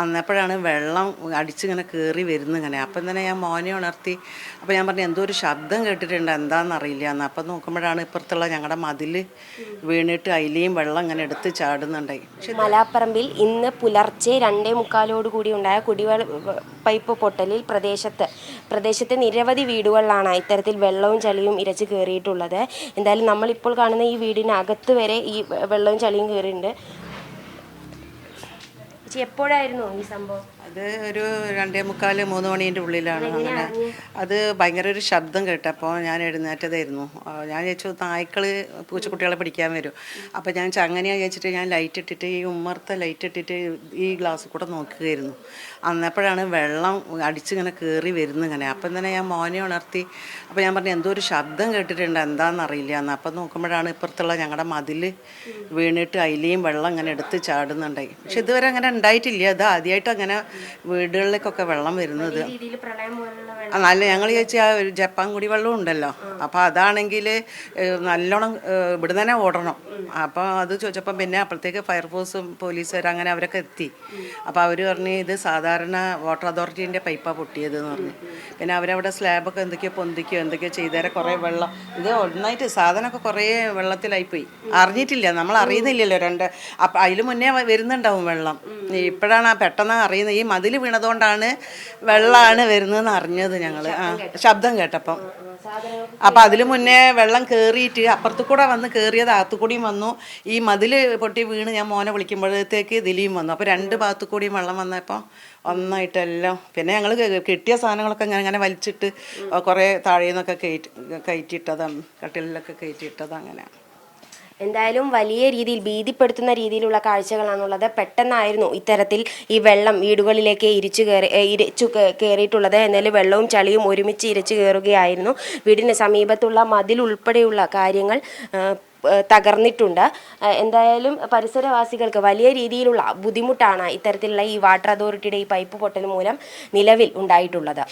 അന്നപ്പോഴാണ് വെള്ളം അടിച്ചിങ്ങനെ കയറി വരുന്നത് ഇങ്ങനെ അപ്പം തന്നെ ഞാൻ മോനെ ഉണർത്തി. അപ്പോൾ ഞാൻ പറഞ്ഞു എന്തോ ഒരു ശബ്ദം കേട്ടിട്ടുണ്ട്. എന്താണെന്നറിയില്ല എന്ന് അപ്പം നോക്കുമ്പോഴാണ് ഇപ്പുറത്തുള്ള ഞങ്ങളുടെ മതിൽ വീണിട്ട് അതിലെയും വെള്ളം ഇങ്ങനെ എടുത്ത് ചാടുന്നുണ്ടായി. മലാപ്പറമ്പിൽ ഇന്ന് പുലർച്ചെ രണ്ടേ മുക്കാലോട് കൂടി ഉണ്ടായ കുടിവെള്ള പൈപ്പ് പൊട്ടലിൽ പ്രദേശത്ത് പ്രദേശത്തെ നിരവധി വീടുകളിലാണ് ഇത്തരത്തിൽ വെള്ളവും ചളിയും ഇരച്ച് കയറിയിട്ടുള്ളത് എന്തായാലും നമ്മളിപ്പോൾ കാണുന്ന ഈ വീടിനകത്ത് വരെ ഈ വെള്ളവും ചളിയും കയറിയിട്ടുണ്ട് ചേച്ചി എപ്പോഴായിരുന്നു ഈ സംഭവം അത് ഒരു രണ്ടേ മുക്കാൽ മൂന്ന് മണീന്റെ ഉള്ളിലാണ്. അങ്ങനെ അത് ഭയങ്കര ഒരു ശബ്ദം കേട്ടപ്പോൾ ഞാൻ എഴുന്നേറ്റതായിരുന്നു. ഞാൻ ചോദിച്ചു നായ്ക്കൾ പൂച്ചക്കുട്ടികളെ പിടിക്കാൻ വരും. അപ്പോൾ ഞാൻ ചങ്ങനെയാണ് ചോദിച്ചിട്ട് ഞാൻ ലൈറ്റ് ഇട്ടിട്ട് ഈ ഉമ്മർത്തെ ലൈറ്റ് ഇട്ടിട്ട് ഈ ഗ്ലാസ് കൂടെ നോക്കുകയായിരുന്നു. അന്നപ്പോഴാണ് വെള്ളം അടിച്ചിങ്ങനെ കയറി വരുന്നത് ഇങ്ങനെ. അപ്പം തന്നെ ഞാൻ മോനെ ഉണർത്തി അപ്പോൾ ഞാൻ പറഞ്ഞു എന്തോ ഒരു ശബ്ദം കേട്ടിട്ടുണ്ട് എന്താണെന്നറിയില്ല എന്ന് അപ്പം നോക്കുമ്പോഴാണ് ഇപ്പുറത്തുള്ള ഞങ്ങളുടെ മതിൽ വീണിട്ട് അതിലെയും വെള്ളം ഇങ്ങനെ എടുത്ത് ചാടുന്നുണ്ടായി. പക്ഷെ ഇതുവരെ അങ്ങനെ ഉണ്ടായിട്ടില്ല. ഇത് ആദ്യമായിട്ട് അങ്ങനെ വീടുകളിലേക്കൊക്കെ വെള്ളം വരുന്നത്. നല്ല ഞങ്ങൾ ചോദിച്ചാൽ ആ ഒരു ജപ്പാൻ കുടിവെള്ളം ഉണ്ടല്ലോ. അപ്പോൾ അതാണെങ്കിൽ നല്ലോണം ഇവിടെ തന്നെ ഓടണം. അപ്പോൾ അത് ചോദിച്ചപ്പം പിന്നെ അപ്പോഴത്തേക്ക് ഫയർഫോഴ്സും പോലീസുകാരും അങ്ങനെ അവരൊക്കെ എത്തി. അപ്പോൾ അവർ പറഞ്ഞ് ഇത് സാധാരണ വാട്ടർ അതോറിറ്റീന്റെ പൈപ്പാണ് പൊട്ടിയത് എന്ന് പറഞ്ഞു. പിന്നെ അവരവിടെ സ്ലാബൊക്കെ എന്തൊക്കെയോ പൊന്തിക്കോ എന്തൊക്കെയോ ചെയ്തേരെ കുറേ വെള്ളം. ഇത് ഒന്നായിട്ട് സാധനമൊക്കെ കുറേ വെള്ളത്തിലായിപ്പോയി. അറിഞ്ഞിട്ടില്ല. നമ്മൾ അറിയുന്നില്ലല്ലോ രണ്ട് അപ്പം അതിൽ മുന്നേ വരുന്നുണ്ടാവും വെള്ളം. ഇപ്പോഴാണ് ആ പെട്ടെന്ന് അറിയുന്നത്. ഈ മതിൽ വീണതുകൊണ്ടാണ് വെള്ളമാണ് വരുന്നതെന്ന് അറിഞ്ഞത് ഞങ്ങൾ ആ ശബ്ദം കേട്ടപ്പം. അപ്പം അതിൽ മുന്നേ വെള്ളം കയറിയിട്ട് അപ്പുറത്തു കൂടെ വന്ന് കയറിയത് അകത്തു കൂടിയും വന്നു. ഈ മതിൽ പൊട്ടി വീണ് ഞാൻ മോനെ വിളിക്കുമ്പോഴത്തേക്ക് ദിലീം വന്നു. അപ്പോൾ രണ്ട് ഭാഗത്തു കൂടിയും വെള്ളം വന്നപ്പോൾ ഒന്നായിട്ടെല്ലാം പിന്നെ ഞങ്ങൾ കിട്ടിയ സാധനങ്ങളൊക്കെ ഇങ്ങനെ അങ്ങനെ വലിച്ചിട്ട് കുറേ താഴേന്നൊക്കെ കയറ്റി കയറ്റിയിട്ടതാണ് കട്ടിലിലൊക്കെ കയറ്റിയിട്ടത് അങ്ങനെ എന്തായാലും വലിയ രീതിയിൽ ഭീതിപ്പെടുത്തുന്ന രീതിയിലുള്ള കാഴ്ചകളാണുള്ളത് പെട്ടെന്നായിരുന്നു ഇത്തരത്തിൽ ഈ വെള്ളം വീടുകളിലേക്ക് ഇരിച്ചു കയറി ഇരിച്ചു കയറിയിട്ടുള്ളത് എന്നാലും വെള്ളവും ചളിയും ഒരുമിച്ച് ഇരിച്ചു കയറുകയായിരുന്നു. വീടിന് സമീപത്തുള്ള മതിൽ ഉൾപ്പെടെയുള്ള കാര്യങ്ങൾ തകർന്നിട്ടുണ്ട്. എന്തായാലും പരിസരവാസികൾക്ക് വലിയ രീതിയിലുള്ള ബുദ്ധിമുട്ടാണ് ഇത്തരത്തിലുള്ള ഈ വാട്ടർ അതോറിറ്റിയുടെ ഈ പൈപ്പ് പൊട്ടൽ മൂലം നിലവിൽ ഉണ്ടായിട്ടുള്ളത്.